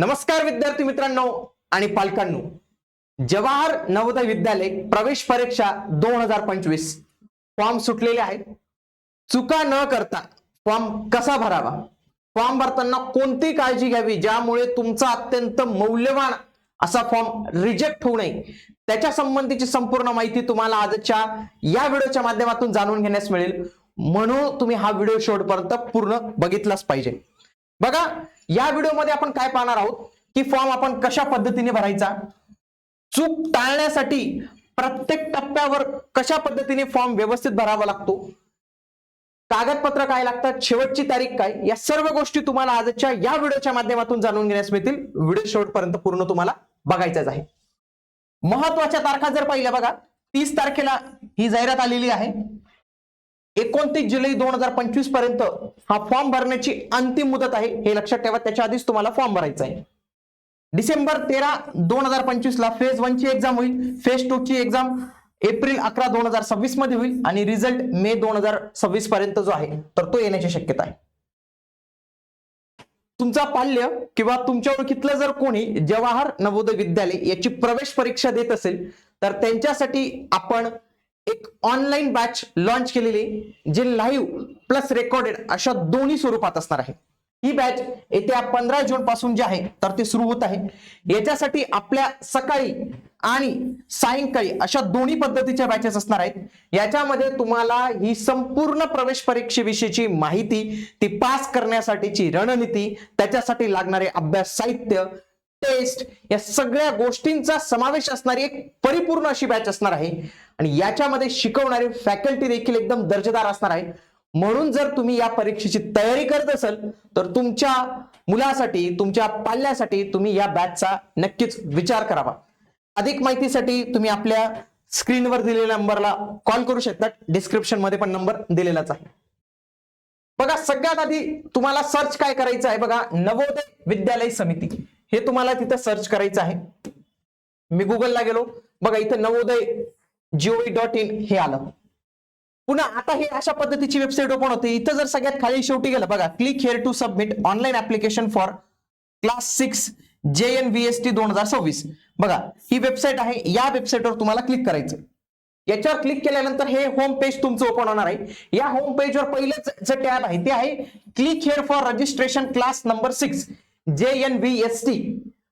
नमस्कार विद्यार्थी मित्रांनो आणि पालकांनो. जवाहर नवोदय विद्यालय प्रवेश परीक्षा दोन हजार पंचवीस फॉर्म सुटलेले आहेत. चुका न करता फॉर्म कसा भरावा? फॉर्म भरताना कोणती काळजी घ्यावी? ज्यामुळे तुमचा अत्यंत मौल्यवान असा फॉर्म रिजेक्ट होऊ नये. त्याच्या संबंधीची संपूर्ण माहिती तुम्हाला आजच्या या व्हिडिओच्या माध्यमातून जाणून घेण्यास मिळेल. म्हणून तुम्ही हा व्हिडिओ शेवटपर्यंत पूर्ण बघितलाच पाहिजे. बघा या व्हिडिओमध्ये आपण काय पाहणार आहोत? की फॉर्म आपण कशा पद्धतीने भरायचा? चूक टाळण्यासाठी प्रत्येक टप्प्यावर कशा पद्धतीने फॉर्म व्यवस्थित भरावा लागतो? कागदपत्र काय लागतात? शेवटची तारीख काय? या सर्व गोष्टी तुम्हाला आजच्या या व्हिडिओच्या माध्यमातून जाणून घेण्यास मिळतील. व्हिडिओ शेवटपर्यंत पूर्ण तुम्हाला बघायचाच आहे. महत्त्वाच्या तारखा जर पाहिल्या बघा तीस तारखेला ही जाहिरात आलेली आहे. एकोणतीस जुलै दोन हजार पंचवीसपर्यंत हा फॉर्म भरण्याची अंतिम मुदत आहे. हे लक्षात ठेवा त्याच्या आधीच तुम्हाला फॉर्म भरायचा आहे. डिसेंबर तेरा दोन हजार पंचवीस ला फेज वन ची एक्झाम होईल. फेज टू ची एक्झाम एप्रिल अकरा दोन हजार सव्वीसमध्ये होईल आणि रिझल्ट मे दोन हजार सव्वीस पर्यंत जो आहे तर तो येण्याची शक्यता आहे. तुमचा पाल्य किंवा तुमच्या ओळखीतलं जर कोणी जवाहर नवोदय विद्यालय याची प्रवेश परीक्षा देत असेल तर त्यांच्यासाठी आपण एक ऑनलाईन बॅच लॉन्च केलेली जे लाईव्ह प्लस रेकॉर्डेड अशा दोन्ही स्वरूपात असणार आहे. ही बॅच येत्या पंधरा जून पासून जी आहे तर ती सुरू होत आहे. याच्यासाठी आपल्या सकाळी आणि सायंकाळी अशा दोन्ही पद्धतीच्या बॅचेस असणार आहेत. याच्यामध्ये तुम्हाला ही संपूर्ण प्रवेश परीक्षेविषयीची माहिती ती पास करण्यासाठीची रणनीती त्याच्यासाठी लागणारे अभ्यास साहित्य टेस्ट या सगळ्या गोष्टींचा समावेश असणारी एक परिपूर्ण अशी बॅच असणार आहे. आणि याच्यामध्ये शिकवणारी फॅकल्टी देखील एकदम दर्जेदार असणार आहे म्हणून जर तुम्ही या परीक्षेची तयारी करत असाल तर तुमच्या मुलासाठी तुमच्या पाल्यासाठी तुम्ही या बॅचचा नक्कीच विचार करावा. अधिक माहितीसाठी तुम्ही आपल्या स्क्रीनवर दिलेल्या नंबरला कॉल करू शकता डिस्क्रिप्शनमध्ये पण नंबर दिलेलाच आहे. बघा सगळ्यात आधी तुम्हाला सर्च काय करायचं आहे बघा. नवोदय विद्यालय समिती. हे तुम्हाला तिथं सर्च करायचं आहे. मी गुगलला गेलो. बघा इथं नवोदय जीओई डॉट इन हे आलं. पुन्हा आता हे अशा पद्धतीची वेबसाईट ओपन होते. इथं जर सगळ्यात खाली शेवटी गेलं बघा click here to submit online application for class six J N V S T दोन हजार सव्वीस. बघा ही वेबसाईट आहे. या वेबसाईटवर तुम्हाला क्लिक करायचं याच्यावर क्लिक केल्यानंतर हे होम पेज तुमचं ओपन होणार आहे. या होम पेजवर पहिलेच जे टॅब आहे ते आहे click here for registration class number six J N V S T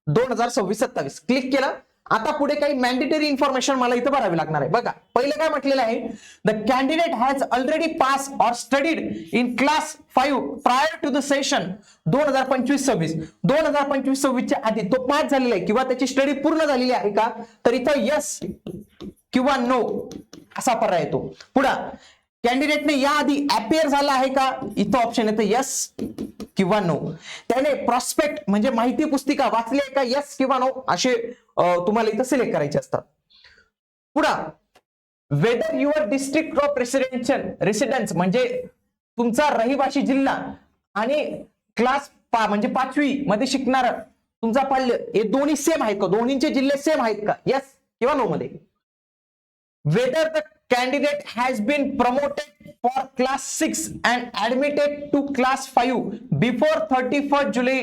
दोन हजार सव्वीस सत्तावीस. क्लिक केलं आता पुढे काही मॅन्डेटरी इन्फॉर्मेशन मला इथं भरावी लागणार आहे. बघा पहिलं काय म्हटलेलं आहे? The candidate has already pass or studied in class five prior to the session दोन हजार पंचवीस सव्वीस. दोन हजार पंचवीस सव्वीसच्या आधी तो पास झालेला आहे किंवा त्याची स्टडी पूर्ण झालेली आहे का? तर इथं यस किंवा नो असा पर्याय येतो. पुढा कॅन्डिडेटने याआधी अपेअर झाला आहे का? इथं ऑप्शन येतं यस किंवा नो त्याने प्रॉस्पेक्ट म्हणजे माहिती पुस्तिका वाचली आहे का? यस किंवा नो असे तुम्हाला इथं सिलेक्ट करायचे असतात. पुढा whether your district of residential residence म्हणजे तुमचा रहिवासी जिल्हा आणि क्लास पा म्हणजे पाचवी मध्ये शिकणार तुमचा पाल्य हे दोन्ही सेम आहेत का? दोन्हीचे जिल्हे सेम आहेत का? यस किंवा नो मध्ये. Whether the candidate has been promoted for class 6 and admitted to class 5 before 31st जुलै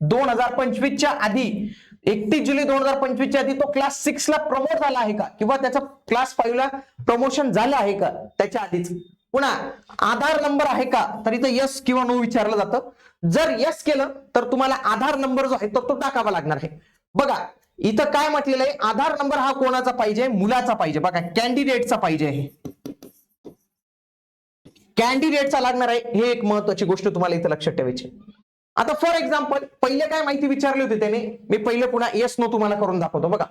दोन हजार पंचवीसच्या आधी. एकतीस जुलै दोन हजार पंचवीसच्या आधी तो क्लास सिक्स ला प्रमोट झाला आहे का? किंवा त्याचा क्लास फाईव्ह ला प्रमोशन झालं आहे का? त्याच्या आधीच. पुन्हा आधार नंबर आहे का? तर इथं यस किंवा नो विचारलं जातं. जर यस केलं तर तुम्हाला आधार नंबर जो आहे तो टाकावा लागणार आहे. बघा इथं काय म्हटलेलं आहे? आधार नंबर हा कोणाचा पाहिजे? मुलाचा पाहिजे. बघा कॅन्डिडेटचा पाहिजे आहे कॅन्डिडेटचा लागणार आहे. हे एक महत्वाची गोष्ट तुम्हाला इथं लक्षात ठेवायची आता फॉर एक्झाम्पल पहिले काय माहिती विचारली होती त्याने? मी पहिले पुन्हा येस नो तुम्हाला करून दाखवतो. बघा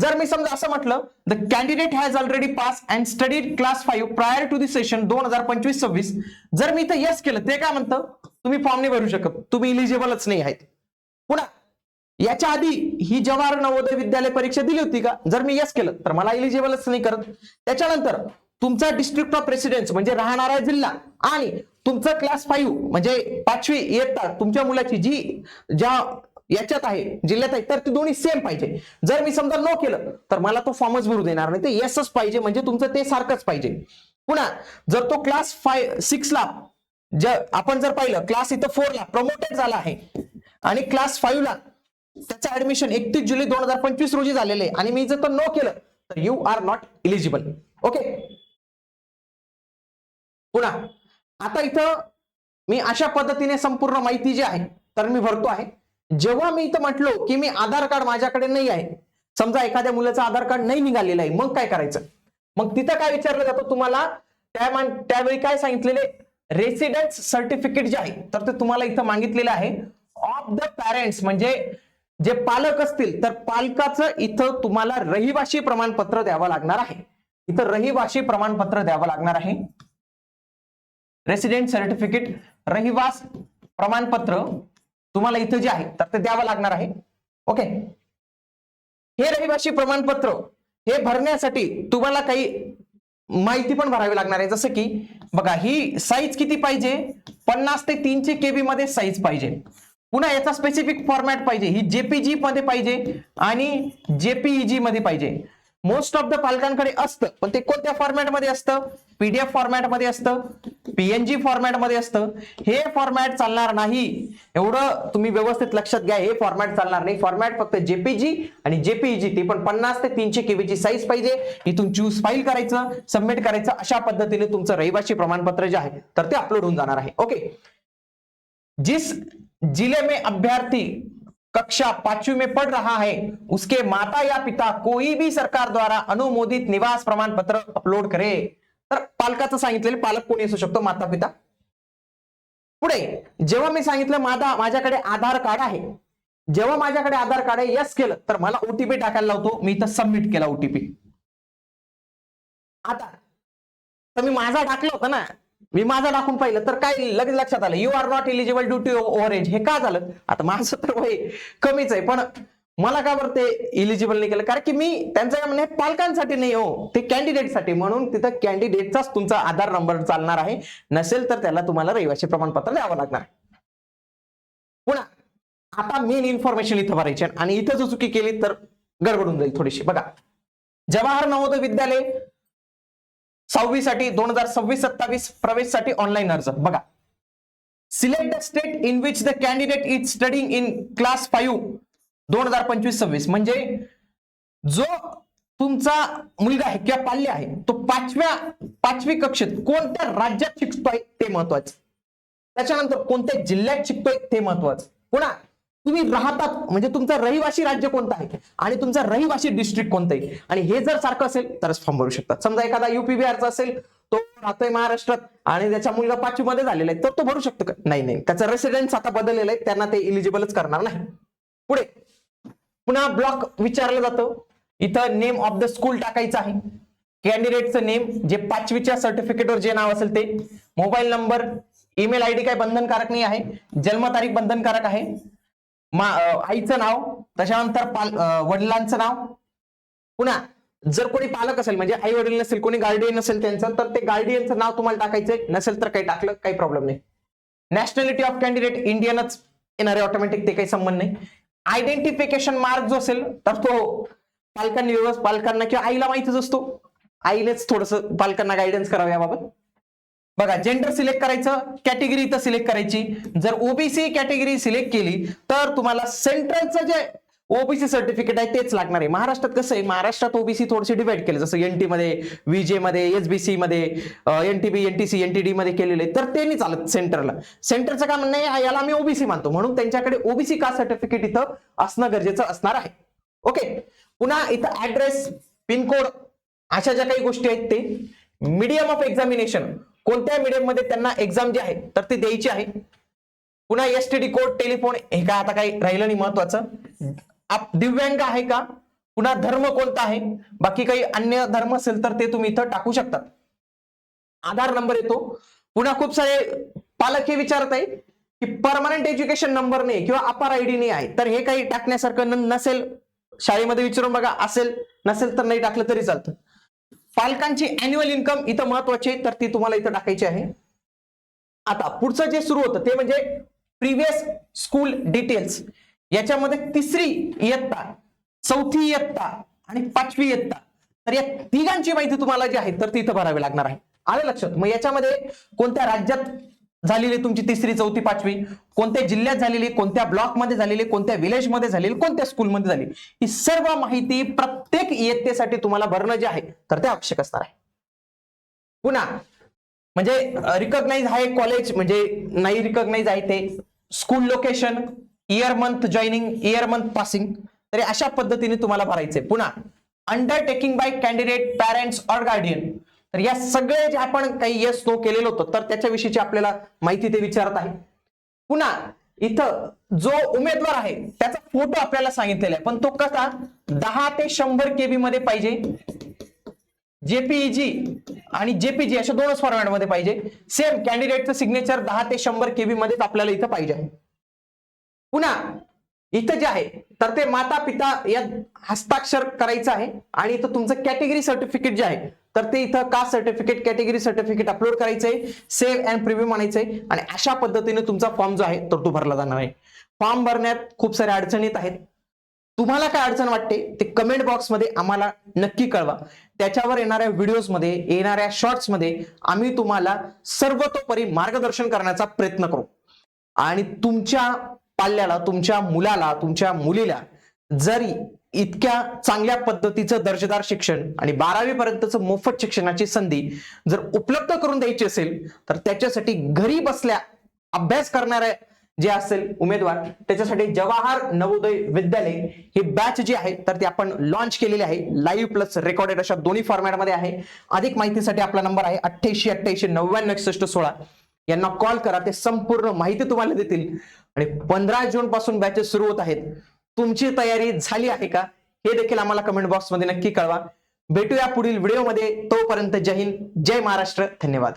जर मी समजा असं म्हटलं the candidate has already pass and studied class five prior to the session दोन हजार पंचवीस सव्वीस जर मी इथं येस केलं ते काय म्हणतं? तुम्ही फॉर्म नाही भरू शकत. तुम्ही इलिजिबलच नाही आहेत. पुन्हा याच्या आधी ही जवाहर नवोदय विद्यालय परीक्षा दिली होती का? जर मी यस केलं तर मला एलिजिबलच नाही करत. त्याच्यानंतर तुमचा डिस्ट्रिक्ट ऑफ रेसिडेन्स म्हणजे राहणारा जिल्हा आणि तुमचं क्लास फाईव्ह म्हणजे पाचवी इयत्ता तुमच्या मुलाची जी ज्या याच्यात आहे जिल्ह्यात आहे तर ती दोन्ही सेम पाहिजे. जर मी समजा नो केलं तर मला तो फॉर्मच भरू देणार नाही. ते येसच पाहिजे म्हणजे तुमचं ते सारखंच पाहिजे. पुन्हा जर तो क्लास फाय सिक्सला ज आपण जर पाहिलं क्लास इथं फोरला प्रमोटेड झाला आहे आणि क्लास फाईव्हला त्याचं ऍडमिशन एकतीस जुलै दोन हजार पंचवीस रोजी झालेलं आहे. आणि मी जर नो केलं तर you are not eligible okay पुन्हा आता इथं मी अशा पद्धतीने संपूर्ण माहिती जी आहे तर मी भरतो आहे. जेव्हा मी इथं म्हटलो की मी आधार कार्ड माझ्याकडे नाही आहे समजा एखाद्या मुलाचं आधार कार्ड नाही निघालेलं आहे मग काय करायचं? मग तिथं काय विचारलं जातं तुम्हाला? त्या त्यावेळी काय सांगितलेले? रेसिडेन्स सर्टिफिकेट जे आहे तर ते तुम्हाला इथं मागितलेलं आहे. ऑफ द पॅरेंट्स म्हणजे जे पालक असतील तर पालकाचं इथं तुम्हाला रहिवाशी प्रमाणपत्र द्यावं लागणार आहे. इथं रहिवाशी प्रमाणपत्र द्यावं लागणार आहे. रेसिडेंट सर्टिफिकेट रहिवास प्रमाणपत्र तुम्हाला इथं जे आहे तर ते द्यावं लागणार आहे. ओके हे रहिवासी प्रमाणपत्र हे भरण्यासाठी तुम्हाला काही माहिती पण भरावी लागणार आहे. जसं की बघा ही साईज किती पाहिजे? पन्नास ते तीनशे केबी मध्ये साईज पाहिजे. पुन्हा याचा स्पेसिफिक फॉर्मॅट पाहिजे. ही जेपीजी मध्ये पाहिजे आणि जेपीईजी मध्ये पाहिजे. मोस्ट ऑफ द पालकांकडे असतं पण ते कोणत्या फॉर्मॅटमध्ये असतं? पीडीएफ फॉर्मॅटमध्ये असतं पीएनजी फॉर्मॅटमध्ये असतं. हे फॉर्मॅट चालणार नाही. एवढं तुम्ही व्यवस्थित लक्षात घ्या हे फॉर्मॅट चालणार नाही. फॉर्मॅट फक्त जेपीजी आणि जेपीईजी ती पण पन्नास ते तीनशे केबीची साईज पाहिजे. इथून चूज फाईल करायचं सबमिट करायचं अशा पद्धतीने तुमचं रहिवासी प्रमाणपत्र जे आहे तर ते अपलोड होऊन जाणार आहे. ओके जिस जिले में अभ्यर्थी कक्षा पांचवी में पढ़ रहा है। उसके माता या पिता कोई भी सरकार द्वारा अनुमोदित निवास प्रमाण पत्र अपलोड करे। तर पालकाचं सांगितलेलं पालक कोणी असू शकतो? माता पिता? पुढे जेव्हा मी सांगितलं माझा माझ्याकडे आधार कार्ड आहे. जेव्हा माझ्याकडे आधार कार्ड आहे यस केलं तर मला ओटीपी टाकायला लावतो. मी इथं सबमिट केला ओटीपी आता तर मी माझा टाकलं होतं ना. मी माझा दाखवून पाहिलं तर काय लगेच लक्षात आलं you are not eligible due to over age हे का झालं? आता माझं तर वय कमीच आहे पण मला का बरं ते इलिजिबल नाही केलं? कारण की मी त्यांचं म्हणजे म्हणणं पालकांसाठी नाही हो ते कॅन्डिडेटसाठी म्हणून तिथं कॅन्डिडेटचाच तुमचा आधार नंबर चालणार आहे. नसेल तर त्याला तुम्हाला रहिवासी प्रमाणपत्र द्यावं लागणार. पुन्हा आता मेन इन्फॉर्मेशन इथं भरायची आणि इथं जो चुकी केली तर गडबडून जाईल थोडीशी. बघा जवाहर नवोदय विद्यालय सहावी साठी दोन हजार सव्वीस सत्तावीस प्रवेशसाठी ऑनलाईन अर्ज. बघा. Select the state in which the candidate is studying in class five दोन हजार पंचवीस सव्वीस. म्हणजे जो तुमचा मुलगा आहे किंवा पाल्य आहे तो पाचव्या पाचवी कक्षेत कोणत्या राज्यात शिकतोय ते महत्वाचं. त्याच्यानंतर कोणत्या जिल्ह्यात शिकतोय ते महत्वाचं. पुन्हा तुम्ही राहतात म्हणजे तुमचं रहिवासी राज्य कोणतं आहे? आणि तुमचा रहिवासी डिस्ट्रिक्ट कोणतं आहे? आणि हे जर सारखं असेल तरच फॉर्म भरू शकतात समजा एखादा युपी बिहारचा असेल तो राहतोय महाराष्ट्रात आणि त्याचा मुलगा पाचवी मध्ये झालेला आहे तर तो भरू शकतो का? नाही नाही. त्याचा रेसिडेन्स आता बदललेला आहे त्यांना ते इलिजिबलच करणार नाही. पुढे. पुन्हा ब्लॉक विचारलं जातं. इथं नेम ऑफ द स्कूल टाकायचं आहे. कॅन्डिडेटचं नेम जे पाचवीच्या सर्टिफिकेटवर जे नाव असेल ते. मोबाईल नंबर ईमेल आयडी काय बंधनकारक नाही आहे. जन्मतारीख बंधनकारक आहे. मा आईचं नाव त्याच्यानंतर पाल वडिलांचं नाव. पुन्हा जर कोणी पालक असेल म्हणजे आई वडील नसेल कोणी गार्डियन नसेल त्यांचं तर ते गार्डियनचं नाव तुम्हाला टाकायचंय. नसेल तर काही टाकलं काही प्रॉब्लेम नाही. नॅशनॅलिटी ऑफ कॅन्डिडेट इंडियनच येणारे ऑटोमॅटिक ते काही संबंध नाही. आयडेंटिफिकेशन मार्क जो असेल तर तो पालकांनी व्यवस्थित पालकांना किंवा आईला माहितीच असतो. आईनेच थोडस पालकांना गायडन्स करावं याबाबत. बघा जेंडर सिलेक्ट करायचं कॅटेगरी इथं सिलेक्ट करायची. जर ओबीसी कॅटेगरी सिलेक्ट केली तर तुम्हाला सेंट्रलचं जे ओबीसी सर्टिफिकेट आहे तेच लागणार आहे. महाराष्ट्रात कसं आहे महाराष्ट्रात ओबीसी थोडीशी डिवाइड केले. जसं एनटी मध्ये व्हीजे मध्ये एसबीसी मध्ये एनटीबी एनटीसी एनटीडी मध्ये केलेले तर ते नाही चालत सेंटरला सेंटरचं काम म्हणणं आहे याला आम्ही ओबीसी मानतो. म्हणून त्यांच्याकडे ओबीसी का सर्टिफिकेट इथं असणं गरजेचं असणार आहे. ओके पुन्हा इथं ऍड्रेस पिनकोड अशा ज्या काही गोष्टी आहेत ते. मीडियम ऑफ एक्झामिनेशन कोणत्या मीडियममध्ये त्यांना एक्झाम जी आहे तर ती द्यायची आहे. पुन्हा S T D code telephone हे काय आता काही राहिलं नाही महत्वाचं. आप दिव्यांग आहे का? पुन्हा धर्म कोणता आहे? बाकी काही अन्य धर्म असेल तर ते तुम्ही इथं टाकू शकतात. आधार नंबर येतो. पुन्हा खूप सारे पालक हे विचारत आहे की परमनंट एज्युकेशन नंबर नाही किंवा अपार आयडी नाही आहे. तर हे काही टाकण्यासारखं न- नसेल. शाळेमध्ये विचारून बघा असेल. नसेल तर नाही टाकलं तरी चालतं. पालकांची अॅन्युअल इन्कम इथं महत्वाची आहे तर ती तुम्हाला इथं टाकायची आहे. आता पुढचं जे सुरू होतं ते म्हणजे प्रिव्हियस स्कूल डिटेल्स याच्यामध्ये तिसरी इयत्ता चौथी इयत्ता आणि पाचवी इयत्ता. तर या तिघांची माहिती तुम्हाला जी आहे तर ती इथं भरावी लागणार आहे. आलं लक्षात? मग याच्यामध्ये कोणत्या राज्यात झालेली आहे तुमची तिसरी चौथी पाचवी. कोणत्या जिल्ह्यात झालेली कोणत्या ब्लॉकमध्ये झालेली कोणत्या विलेजमध्ये झालेली कोणत्या स्कूलमध्ये झाली ही सर्व माहिती प्रत्येक इयत्तेसाठी तुम्हाला भरणं जे आहे तर ते आवश्यक असणार आहे. पुन्हा म्हणजे रिकॉग्नाइज आहे कॉलेज म्हणजे नाही रिकॉग्नाइज आहे ते. School location year month joining year month passing तरी अशा पद्धतीने तुम्हाला भरायचंय. पुन्हा undertaking by candidate parents or guardian तर या सगळे जे आपण काही येस नो केलेलं होतं तर त्याच्याविषयीची आपल्याला माहिती ते विचारत आहे. पुन्हा इथं जो उमेदवार आहे त्याचा फोटो आपल्याला सांगितलेला आहे. पण तो कसा? दहा ते शंभर केबी मध्ये पाहिजे. जेपीईजी आणि जेपीजी अशा दोनच फॉर्मॅटमध्ये पाहिजे. सेम कॅन्डिडेटचं सिग्नेचर दहा ते शंभर केबी मध्येच आपल्याला इथं पाहिजे आहे. पुन्हा इथं जे आहे तर ते माता पिता या हस्ताक्षर करायचं आहे. आणि इथं तुमचं कॅटेगरी सर्टिफिकेट जे आहे तर ते इथं caste certificate category certificate upload करायचंय? सेव्ह अँड प्रिव्ह्यू म्हणायचंय. आणि अशा पद्धतीने तुमचा फॉर्म जो आहे तर तो भरला जाणार आहे. फॉर्म भरण्यात खूप साऱ्या अडचणीत आहेत. तुम्हाला काय अडचण वाटते ते कमेंट बॉक्समध्ये आम्हाला नक्की कळवा. त्याच्यावर येणाऱ्या व्हिडिओजमध्ये येणाऱ्या शॉर्ट्समध्ये आम्ही तुम्हाला सर्वतोपरी मार्गदर्शन करण्याचा प्रयत्न करू. आणि तुमच्या पाल्याला तुमच्या मुलाला तुमच्या मुलीला जरी इतक्या चांगल्या पद्धतीचं दर्जेदार शिक्षण आणि बारावी पर्यंतचं मोफत शिक्षणाची संधी जर उपलब्ध करून द्यायची असेल तर त्याच्यासाठी घरी बसल्या अभ्यास करणाऱ्या जे असेल उमेदवार त्याच्यासाठी जवाहर नवोदय विद्यालय ही बॅच जी आहे तर ती आपण लॉन्च केलेली आहे. लाईव्ह प्लस रेकॉर्डेड अशा दोन्ही फॉर्मॅटमध्ये आहे. अधिक माहितीसाठी आपला नंबर आहे अठ्ठ्याऐंशी अठ्ठ्याऐंशी नव्याण्णव एकसष्ट सोळा. यांना कॉल करा ते संपूर्ण माहिती तुम्हाला देतील. आणि पंधरा जून पासून बॅचेस सुरू होत आहेत. तुमची तयारी झाली आहे का? हे देखील आम्हाला कमेंट बॉक्समध्ये नक्की कळवा. भेटूया पुढील व्हिडिओमध्ये तोपर्यंत जय हिंद जय महाराष्ट्र. धन्यवाद.